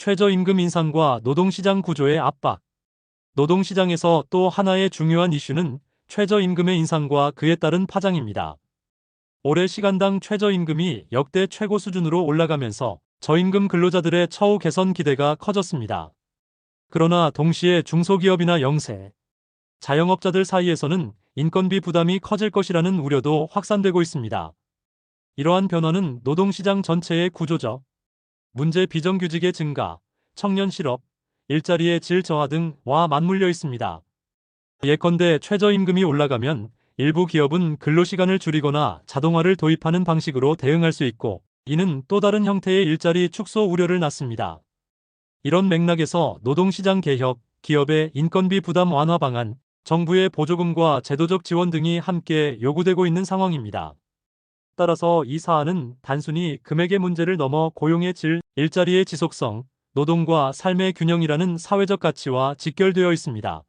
최저임금 인상과 노동시장 구조의 압박. 노동시장에서 또 하나의 중요한 이슈는 최저임금의 인상과 그에 따른 파장입니다. 올해 시간당 최저임금이 역대 최고 수준으로 올라가면서 저임금 근로자들의 처우 개선 기대가 커졌습니다. 그러나 동시에 중소기업이나 영세, 자영업자들 사이에서는 인건비 부담이 커질 것이라는 우려도 확산되고 있습니다. 이러한 변화는 노동시장 전체의 구조적, 문제 비정규직의 증가, 청년 실업, 일자리의 질 저하 등와 맞물려 있습니다. 예컨대 최저임금이 올라가면 일부 기업은 근로시간을 줄이거나 자동화를 도입하는 방식으로 대응할 수 있고 이는 또 다른 형태의 일자리 축소 우려를 낳습니다. 이런 맥락에서 노동시장 개혁, 기업의 인건비 부담 완화 방안, 정부의 보조금과 제도적 지원 등이 함께 요구되고 있는 상황입니다. 따라서 이 사안은 단순히 금액의 문제를 넘어 고용의 질, 일자리의 지속성, 노동과 삶의 균형이라는 사회적 가치와 직결되어 있습니다.